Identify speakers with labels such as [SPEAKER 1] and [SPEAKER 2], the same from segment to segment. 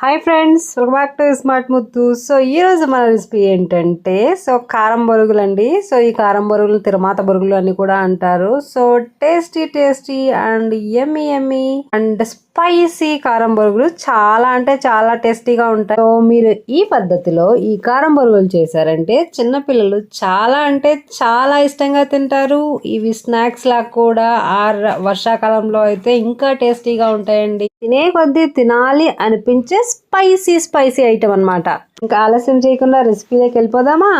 [SPEAKER 1] Hi friends back to smart ముద్దు so ఈ రోజు మన రెసిపీ ఏంటంటే సో కారం బొరుగులు అండి సో ఈ కారం బొరుగులు తిరుమాత బొరుగులు అని కూడా అంటారు. So tasty tasty and yummy yummy and spicy కారం బొరుగులు చాలా అంటే చాలా టేస్టీగా ఉంటాయి. సో మీరు ఈ పద్ధతిలో ఈ కారం బొరుగులు చేశారంటే చిన్నపిల్లలు చాలా అంటే చాలా ఇష్టంగా తింటారు. ఇవి స్నాక్స్ లాగా కూడా ఆ వర్షాకాలంలో అయితే ఇంకా టేస్టీగా ఉంటాయండి. తినే కొద్దీ తినాలి అనిపించే స్పైసీ స్పైసీ ఐటమ్ అనమాట ఇంకా ఆలస్యం చేయకుండా రెసిపీలోకి వెళ్ళిపోదామా?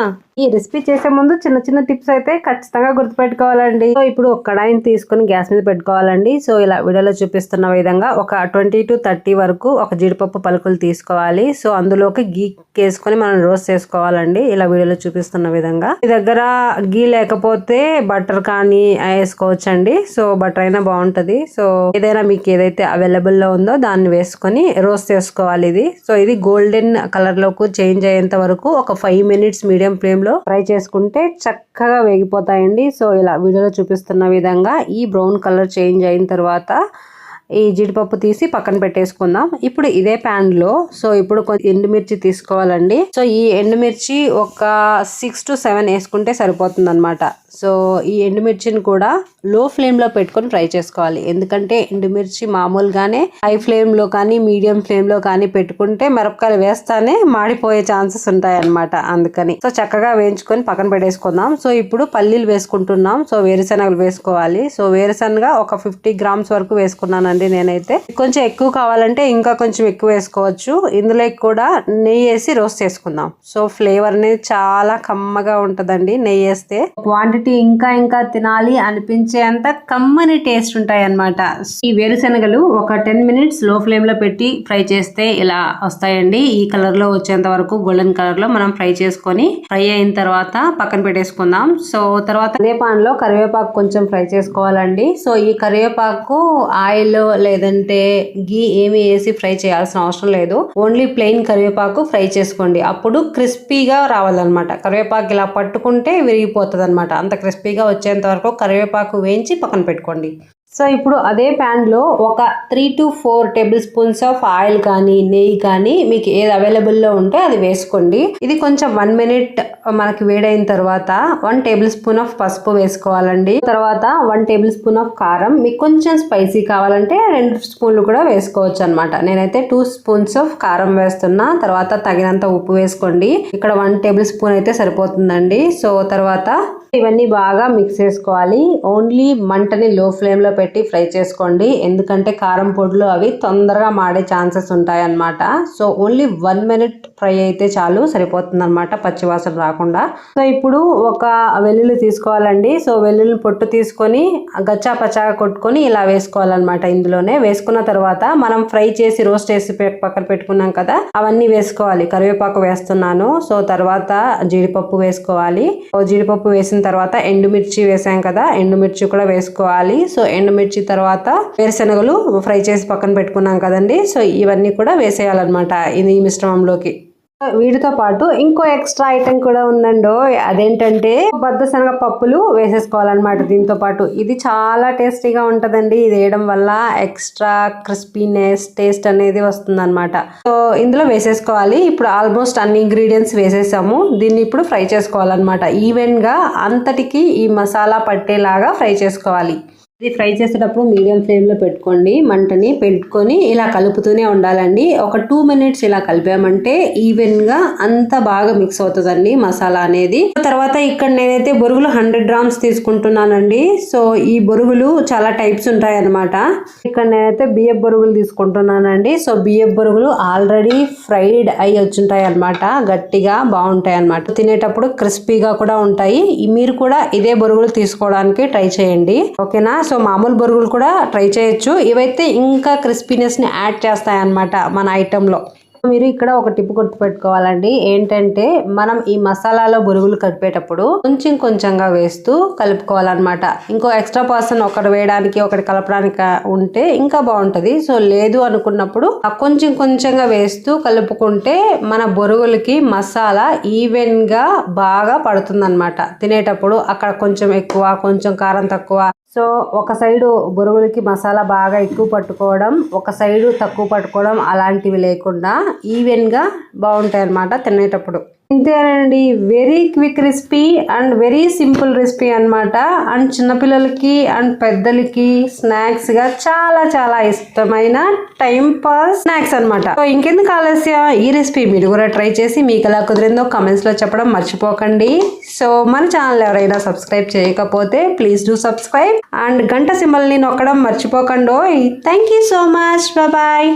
[SPEAKER 1] ఈ రెసిపీ చేసే ముందు చిన్న చిన్న టిప్స్ అయితే ఖచ్చితంగా గుర్తుపెట్టుకోవాలండి. సో ఇప్పుడు ఒక కడాయిని తీసుకొని గ్యాస్ మీద పెట్టుకోవాలండి. సో ఇలా వీడియోలో చూపిస్తున్న విధంగా ఒక ట్వంటీ టు థర్టీ వరకు ఒక జీడిపప్పు పలుకులు తీసుకోవాలి. సో అందులోకి గీ వేసుకొని మనం రోస్ట్ చేసుకోవాలండి. ఇలా వీడియోలో చూపిస్తున్న విధంగా. మీ దగ్గర గీ లేకపోతే బటర్ కానీ వేసుకోవచ్చండి. సో బటర్ అయినా బాగుంటది. సో ఏదైనా మీకు ఏదైతే అవైలబుల్లో ఉందో దాన్ని వేసుకొని రోస్ట్ చేసుకోవాలి ఇది. సో ఇది గోల్డెన్ కలర్ చేంజ్ అయ్యేంత వరకు ఒక ఫైవ్ మినిట్స్ మీడియం ఫ్లేమ్లో ఫ్రై చేసుకుంటే చక్కగా వేగిపోతాయండి. సో ఇలా వీడియోలో చూపిస్తున్న విధంగా ఈ బ్రౌన్ కలర్ చేంజ్ అయిన తర్వాత ఈ జీడిపప్పు తీసి పక్కన పెట్టేసుకుందాం. ఇప్పుడు ఇదే ప్యాన్లో సో ఇప్పుడు కొంచెం ఎండుమిర్చి తీసుకోవాలండి. సో ఈ ఎండుమిర్చి ఒక సిక్స్ టు సెవెన్ వేసుకుంటే సరిపోతుంది అనమాట సో ఈ ఎండుమిర్చిని కూడా లో ఫ్లేమ్లో పెట్టుకొని ఫ్రై చేసుకోవాలి. ఎందుకంటే ఎండుమిర్చి మామూలుగానే హై ఫ్లేమ్లో కానీ మీడియం ఫ్లేమ్లో కానీ పెట్టుకుంటే మిరపకాయలు వేస్తానే మాడిపోయే ఛాన్సెస్ ఉంటాయి అనమాట అందుకని. సో చక్కగా వేయించుకొని పక్కన పెట్టేసుకుందాం. సో ఇప్పుడు పల్లీలు వేసుకుంటున్నాం. సో వేరుశనగలు వేసుకోవాలి. సో వేరుశనగ ఒక ఫిఫ్టీ గ్రామ్స్ వరకు అండి నేనైతే. కొంచెం ఎక్కువ కావాలంటే ఇంకా కొంచెం ఎక్కువ వేసుకోవచ్చు. ఇందులో కూడా నెయ్యి వేసి రోస్ట్ చేసుకుందాం. సో ఫ్లేవర్ అనేది చాలా కమ్మగా ఉంటుందండి నెయ్యి వేస్తే. క్వాంటిటీ ఇంకా ఇంకా తినాలి అనిపించేంత కమ్మని టేస్ట్ ఉంటాయి అన్నమాట ఈ వేరుశనగలు ఒక టెన్ మినిట్స్లో ఫ్లేమ్లో పెట్టి ఫ్రై చేస్తే ఇలా వస్తాయండి. ఈ కలర్లో వచ్చేంత వరకు గోల్డెన్ కలర్లో మనం ఫ్రై చేసుకొని ఫ్రై అయిన తర్వాత పక్కన పెట్టేసుకుందాం. సో తర్వాత అదే పాన్లో కరివేపాకు కొంచెం ఫ్రై చేసుకోవాలండి. సో ఈ కరివేపాకు ఆయిల్ లేదంటే గీ ఏమి వేసి ఫ్రై చేయాల్సిన అవసరం లేదు. ఓన్లీ ప్లెయిన్ కరివేపాకు ఫ్రై చేసుకోండి. అప్పుడు క్రిస్పీగా రావాలన్నమాట. కరివేపాకు ఇలా పట్టుకుంటే విరిగిపోతుంది అనమాట అంత క్రిస్పీగా వచ్చేంత వరకు కరివేపాకు వేయించి పక్కన పెట్టుకోండి. సో ఇప్పుడు అదే ప్యాన్లో ఒక three to four tablespoons of oil కానీ నెయ్యి కానీ మీకు ఏది అవైలబుల్లో ఉంటే అది వేసుకోండి. ఇది కొంచెం వన్ మినిట్ మనకి వేడైన తర్వాత వన్ టేబుల్ స్పూన్ ఆఫ్ పసుపు వేసుకోవాలండి. తర్వాత వన్ టేబుల్ స్పూన్ ఆఫ్ కారం మీకు కొంచెం స్పైసీ కావాలంటే రెండు స్పూన్లు కూడా వేసుకోవచ్చు అనమాట నేనైతే టూ స్పూన్స్ ఆఫ్ కారం వేస్తున్నా. తర్వాత తగినంత ఉప్పు వేసుకోండి. ఇక్కడ వన్ టేబుల్ స్పూన్ అయితే సరిపోతుందండి. సో తర్వాత ఇవన్నీ బాగా మిక్స్ చేసుకోవాలి. ఓన్లీ మంటని లో ఫ్లేమ్లో పెట్టి ఫ్రై చేసుకోండి. ఎందుకంటే కారం పొడులు అవి తొందరగా మాడే ఛాన్సెస్ ఉంటాయి అన్నమాట so only one minute fry అయితే చాలు సరిపోతుంది అనమాట పచ్చివాసన రాకుండా. సో ఇప్పుడు ఒక వెల్లుల్లి తీసుకోవాలండి. సో వెల్లుల్లి పొట్టు తీసుకొని గచ్చా పచ్చాగా కొట్టుకొని ఇలా వేసుకోవాలన్నమాట ఇందులోనే. వేసుకున్న తర్వాత మనం ఫ్రై చేసి రోస్ట్ చేసి పక్కన పెట్టుకున్నాం కదా అవన్నీ వేసుకోవాలి. కరివేపాకు వేస్తున్నాను. సో తర్వాత జీడిపప్పు వేసుకోవాలి. జీడిపప్పు వేసిన తర్వాత ఎండుమిర్చి వేసాం కదా ఎండుమిర్చి కూడా వేసుకోవాలి. సో ఎండుమిర్చి తర్వాత వేరుశనగలు ఫ్రై చేసి పక్కన పెట్టుకున్నాం కదండి. సో ఇవన్నీ కూడా వేసేయాలన్నమాట ఇది ఈ మిశ్రమంలోకి. వీటితో పాటు ఇంకో ఎక్స్ట్రా ఐటెం కూడా ఉందండో అదేంటంటే బద్దశనగ పప్పులు వేసేసుకోవాలన్నమాట దీంతో పాటు. ఇది చాలా టేస్టీగా ఉంటుందండి. ఇది వేయడం వల్ల ఎక్స్ట్రా క్రిస్పీనెస్ టేస్ట్ అనేది వస్తుంది అనమాట సో ఇందులో వేసేసుకోవాలి. ఇప్పుడు ఆల్మోస్ట్ అన్ని ఇంగ్రీడియంట్స్ వేసేసాము. దీన్ని ఇప్పుడు ఫ్రై చేసుకోవాలన్నమాట. ఈవెన్గా అంతటికి ఈ మసాలా పట్టేలాగా ఫ్రై చేసుకోవాలి. ఇది ఫ్రై చేసేటప్పుడు మీడియం ఫ్లేమ్లో పెట్టుకోండి. మంటని పెట్టుకొని ఇలా కలుపుతూనే ఉండాలండి. ఒక టూ మినిట్స్ ఇలా కలిపామంటే ఈవెన్గా అంత బాగా మిక్స్ అవుతుందండి మసాలా అనేది. తర్వాత ఇక్కడ నేనైతే బొరుగులు హండ్రెడ్ గ్రామ్స్ తీసుకుంటున్నానండి. సో ఈ బొరుగులు చాలా టైప్స్ ఉంటాయి అన్నమాట ఇక్కడ నేనైతే బియ్యం బొరుగులు తీసుకుంటున్నానండి. సో బియ్యం బొరుగులు ఆల్రెడీ ఫ్రైడ్ అయి వచ్చుంటాయి అనమాట గట్టిగా బాగుంటాయి అనమాట తినేటప్పుడు క్రిస్పీగా కూడా ఉంటాయి. మీరు కూడా ఇదే బొరుగులు తీసుకోవడానికి ట్రై చేయండి. ఓకేనా? సో మామూలు బొరుగులు కూడా ట్రై చేయొచ్చు. ఇవైతే ఇంకా క్రిస్పీనెస్ని యాడ్ చేస్తాయి అన్నమాట మన ఐటెంలో. మీరు ఇక్కడ ఒక టిప్ గుర్తుపెట్టుకోవాలండి ఏంటంటే మనం ఈ మసాలాలో బొరుగులు కలిపేటప్పుడు కొంచెం కొంచెంగా వేస్తూ కలుపుకోవాలన్నమాట. ఇంకో ఎక్స్ట్రా పర్సన్ ఒకటి వేయడానికి ఒకటి కలపడానికి ఉంటే ఇంకా బాగుంటుంది. సో లేదు అనుకున్నప్పుడు కొంచెం కొంచెంగా వేస్తూ కలుపుకుంటే మన బొరుగులకి మసాలా ఈవెన్గా బాగా పడుతుంది తినేటప్పుడు అక్కడ కొంచెం ఎక్కువ కొంచెం కారం తక్కువ సో ఒక సైడు బొరుగులకి మసాలా బాగా ఎక్కువ పట్టుకోవడం ఒక సైడు తక్కువ పట్టుకోవడం అలాంటివి లేకుండా ఈవెన్గా బాగుంటాయి అన్నమాట తినేటప్పుడు. ఇంతేనండి very quick recipe and very simple recipe అనమాట అండ్ చిన్నపిల్లలకి అండ్ పెద్దలకి స్నాక్స్గా చాలా చాలా ఇష్టమైన టైం పాస్ స్నాక్స్ అనమాట సో ఇంకెందుకు ఆలస్యం? ఈ రెసిపీ మీరు కూడా ట్రై చేసి మీకు ఎలా కుదిరిందో కమెంట్స్లో చెప్పడం మర్చిపోకండి. సో మన ఛానల్ ఎవరైనా సబ్స్క్రైబ్ చేయకపోతే ప్లీజ్ డూ సబ్స్క్రైబ్ అండ్ గంట సింబల్ని నొక్కడం మర్చిపోకండి. Thank you so much bye